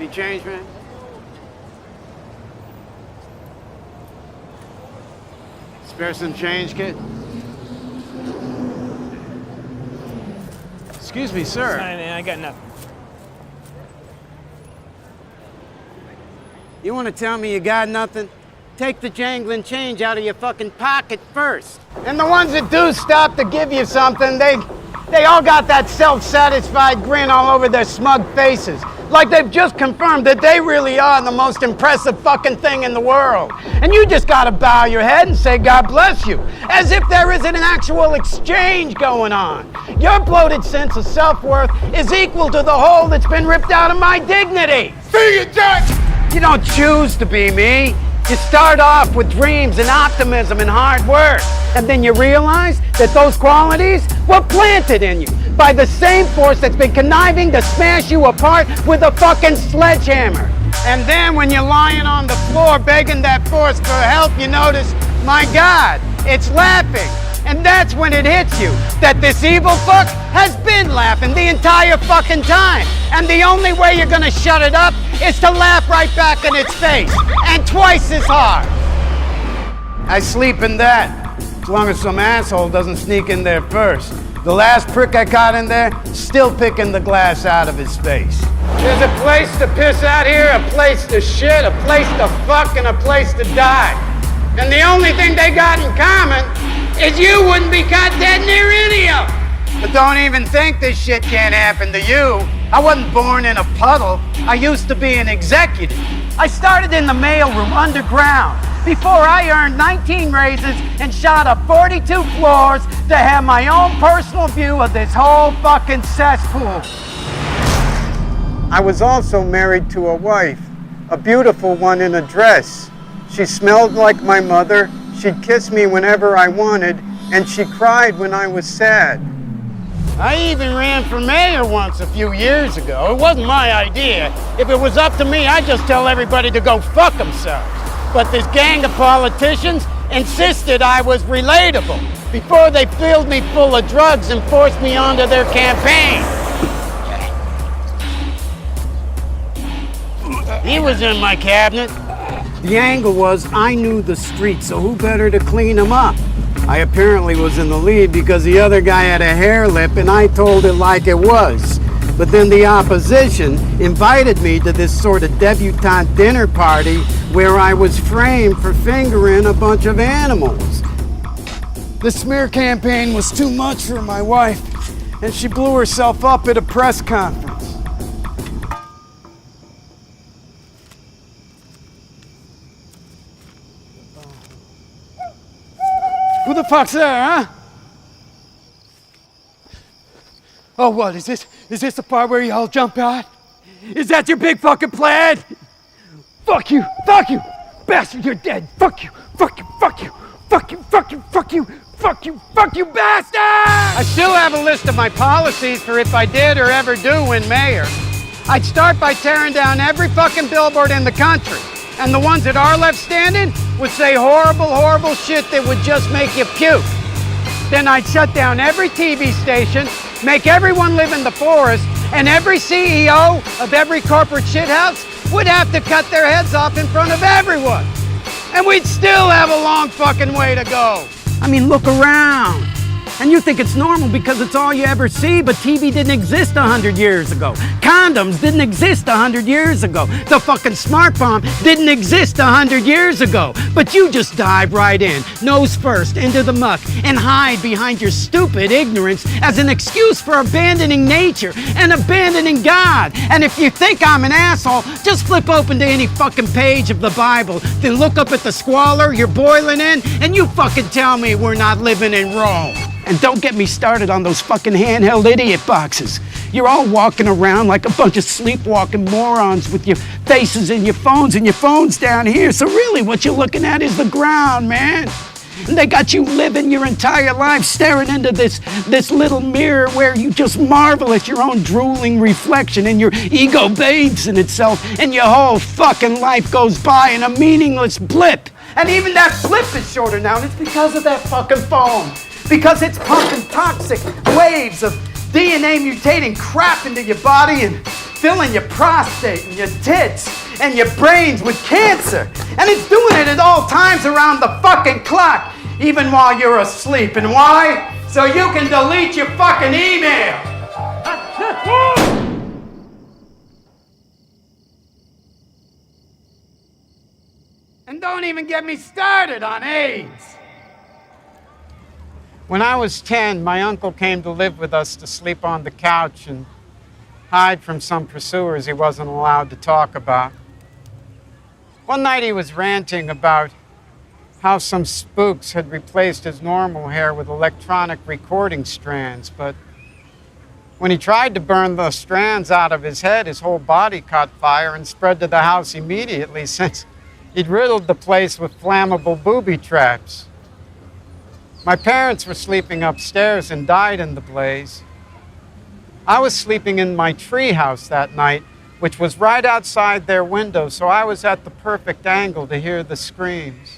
Any change, man? Spare some change, kid? Excuse me, sir. I, I got nothing. You want to tell me you got nothing? Take the jangling change out of your fucking pocket first. And the ones that do stop to give you something, they they all got that self-satisfied grin all over their smug faces. Like they've just confirmed that they really are the most impressive fucking thing in the world. And you just gotta bow your head and say, God bless you. As if there isn't an actual exchange going on. Your bloated sense of self-worth is equal to the hole that's been ripped out of my dignity. See you, Jack! You don't choose to be me. You start off with dreams and optimism and hard work. And then you realize that those qualities were planted in you by the same force that's been conniving to smash you apart with a fucking sledgehammer. And then when you're lying on the floor begging that force for help, you notice, my God, it's laughing. And that's when it hits you that this evil fuck has been laughing the entire fucking time. And the only way you're gonna shut it up is to laugh right back in its face. And twice as hard. I sleep in that. As long as some asshole doesn't sneak in there first. The last prick I caught in there, still picking the glass out of his face. There's a place to piss out here, a place to shit, a place to fuck, and a place to die. And the only thing they got in common is you wouldn't be caught dead near any of them. But don't even think this shit can't happen to you. I wasn't born in a puddle. I used to be an executive. I started in the mailroom underground before I earned 19 raises and shot up 42 floors to have my own personal view of this whole fucking cesspool. I was also married to a wife, a beautiful one in a dress. She smelled like my mother, she'd kiss me whenever I wanted, and she cried when I was sad. I even ran for mayor once a few years ago. It wasn't my idea. If it was up to me, I'd just tell everybody to go fuck themselves. But this gang of politicians insisted I was relatable before they filled me full of drugs and forced me onto their campaign. He was in my cabinet. The angle was I knew the street, so who better to clean him up? I apparently was in the lead because the other guy had a hair lip and I told it like it was. But then the opposition invited me to this sort of debutante dinner party where I was framed for fingering a bunch of animals. The smear campaign was too much for my wife, and she blew herself up at a press conference. Who the fuck's there, huh? Oh, what is this? Is this the part where y'all jump out? Is that your big fucking plan? Fuck you! Fuck you! Bastard, you're dead! Fuck you! Fuck you! Fuck you! Fuck you! Fuck you! Fuck you! Fuck you! Fuck you, bastard! I still have a list of my policies for if I did or ever do win mayor. I'd start by tearing down every fucking billboard in the country. And the ones that are left standing would say horrible, horrible shit that would just make you puke. Then I'd shut down every TV station, make everyone live in the forest, and every CEO of every corporate shithouse would have to cut their heads off in front of everyone. And we'd still have a long fucking way to go. I mean, look around. And you think it's normal because it's all you ever see, but TV didn't exist a hundred years ago. Condoms didn't exist a hundred years ago. The fucking smart bomb didn't exist a hundred years ago. But you just dive right in, nose first, into the muck, and hide behind your stupid ignorance as an excuse for abandoning nature and abandoning God. And if you think I'm an asshole, just flip open to any fucking page of the Bible, then look up at the squalor you're boiling in, and you fucking tell me we're not living in Rome. And don't get me started on those fucking handheld idiot boxes. You're all walking around like a bunch of sleepwalking morons with your faces in your phones and your phones down here. So really what you're looking at is the ground, man. And they got you living your entire life staring into this, this little mirror where you just marvel at your own drooling reflection and your ego bathes in itself and your whole fucking life goes by in a meaningless blip. And even that blip is shorter now and it's because of that fucking phone because it's pumping toxic waves of DNA mutating crap into your body and filling your prostate and your tits and your brains with cancer. And it's doing it at all times around the fucking clock, even while you're asleep. And why? So you can delete your fucking email. And don't even get me started on AIDS. When I was 10, my uncle came to live with us to sleep on the couch and hide from some pursuers he wasn't allowed to talk about. One night he was ranting about how some spooks had replaced his normal hair with electronic recording strands, but when he tried to burn the strands out of his head, his whole body caught fire and spread to the house immediately since he'd riddled the place with flammable booby traps. My parents were sleeping upstairs and died in the blaze. I was sleeping in my treehouse that night, which was right outside their window, so I was at the perfect angle to hear the screams.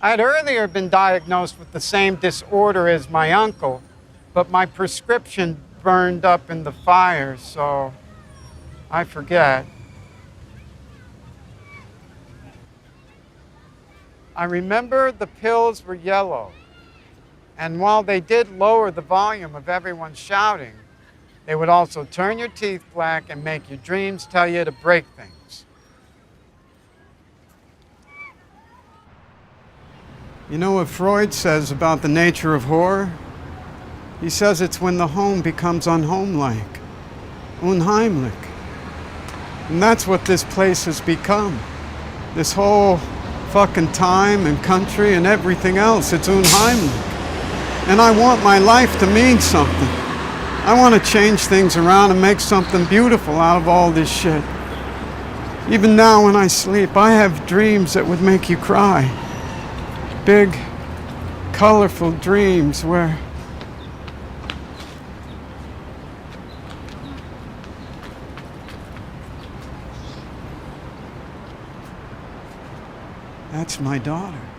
I had earlier been diagnosed with the same disorder as my uncle, but my prescription burned up in the fire, so I forget. I remember the pills were yellow, and while they did lower the volume of everyone shouting, they would also turn your teeth black and make your dreams tell you to break things. You know what Freud says about the nature of horror? He says it's when the home becomes unhomelike, unheimlich. And that's what this place has become. This whole fucking time and country and everything else, it's unheimlich. And I want my life to mean something. I want to change things around and make something beautiful out of all this shit. Even now, when I sleep, I have dreams that would make you cry. Big, colorful dreams where That's my daughter.